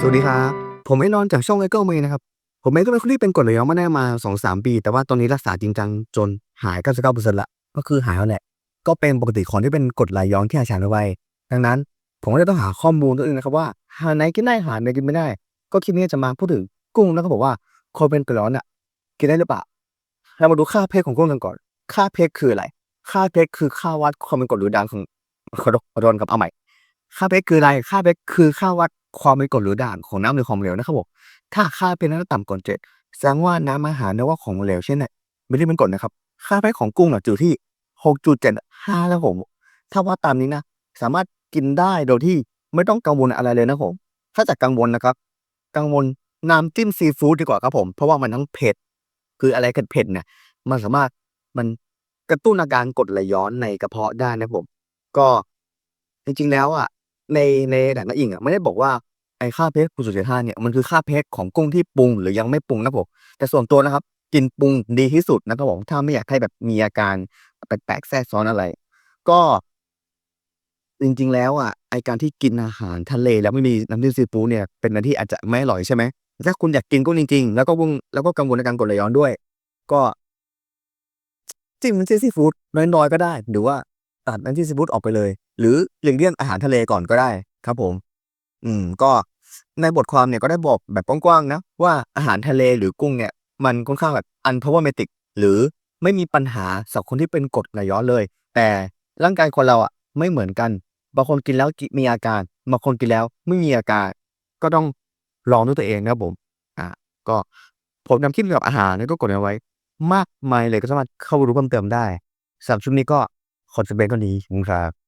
สวัสดีครับ ผมไอ้นอนจากช่องไอเกิลเมย์นะครับ ผมเองก็เป็นคนที่เป็นกรดไหลย้อนมาได้มา2-3ปี แต่ว่าตอนนี้รักษาจริงจังจนหาย99%ละก็คือหายแล้วแหละ ก็เป็นปกติของที่เป็นกรดไหลย้อนที่หาช้าไว้ดังนั้น ผมก็เลยต้องหาข้อมูลตัวเองนะครับว่าหาไหนกินได้หาไหนกินไม่ได้ ก็คลิปนี้จะมาพูดถึงกุ้งแล้วก็บอกว่าคนเป็นกรดไหลย้อนอะกินได้หรือเปล่าเรามาดูค่าเพชของกุ้งกันก่อน ค่าเพชคืออะไร ค่าเพชคือค่าวัดความเป็นกรดหรือด่างของโทษขอโทษครับเอาใหม่ ค่าเพชคืออะไรค่าเพชคือค่าวัดความเป็นกรดหรือด่างของน้ำหรือของเหลวนะครับผมถ้าค่าเพชนั้นต่ำกว่าเจ็ดแสดงว่าน้ำอาหารหรือว่าของเหลวเช่นเนี่ยไม่ได้เป็นกรดนะครับ ค่าเพชของกุ้งน่ะอยู่ที่หกจุดเจ็ดห้าแล้วผม ถ้าว่าตามนี้นะ สามารถกินได้โดยที่ไม่ต้องกังวลอะไรเลยนะผม ถ้าจะกังวลนะครับ กังวลน้ำจิ้มซีฟู้ดดีกว่าครับผม เพราะว่ามันทั้งเผ็ด คืออะไรกันเผ็ดเนี่ย มันสามารถมันกระตุ้นอาการกดไหลย้อนในกระเพาะได้นะผม ก็จริงๆแล้วอะ ในในด่านละอิงอะไม่ได้บอกว่าไอ้ค่าเพชรจุดเจ็ดห้าเนี่ยมันคือค่าเพชรของกุ้งที่ปรุงหรือยังไม่ปรุงนะผมแต่ส่วนตัวนะครับ กินปรุงดีที่สุดนะครับผมถ้าไม่อยากให้แบบมีอาการแปลกๆแทรกซ้อนอะไร ก็ จริง ๆ แล้วอะไอการที่กินอาหารทะเลแล้วไม่มีน้ำจิ้มซีฟู้ดเนี่ยเป็นอะไรที่อาจจะไม่อร่อยใช่ไหมถ้าคุณอยากกินกุ้งจริง ๆ แล้วก็กุ้งแล้วก็กังวลในการกดไหลย้อนด้วย ก็จิ้มน้ำจิ้มซีฟู้ดน้อยๆก็ได้ หรือว่า ตัดน้ำจิ้มซีฟู้ดออกไปเลย หรือหลีกเลี่ยงอาหารทะเลก่อนก็ได้ครับผม อืมก็ในบทความเนี่ยก็ได้บอกแบบกว้างๆนะ ว่าอาหารทะเลหรือกุ้งเนี่ย มันค่อนข้างแบบ unproblematic หรือไม่มีปัญหาสำหรับคนที่เป็นกรดไหลย้อนเลย แต่ร่างกายคนเราอะไม่เหมือนกันบางคนกินแล้วมีอาการบางคนกินแล้วไม่มีอาการ ก็ต้องลองด้วยตัวเองนะครับผม อ่าก็ผมนำคลิปเกี่ยวกับอาหารแล้วก็กดเอาไว้ มากมายเลยก็สามารถเข้าไปดูเพิ่มเติมได้สำหรับชุดนี้ก็ คอจบเพียงเท่านี้ขอบคุณครับ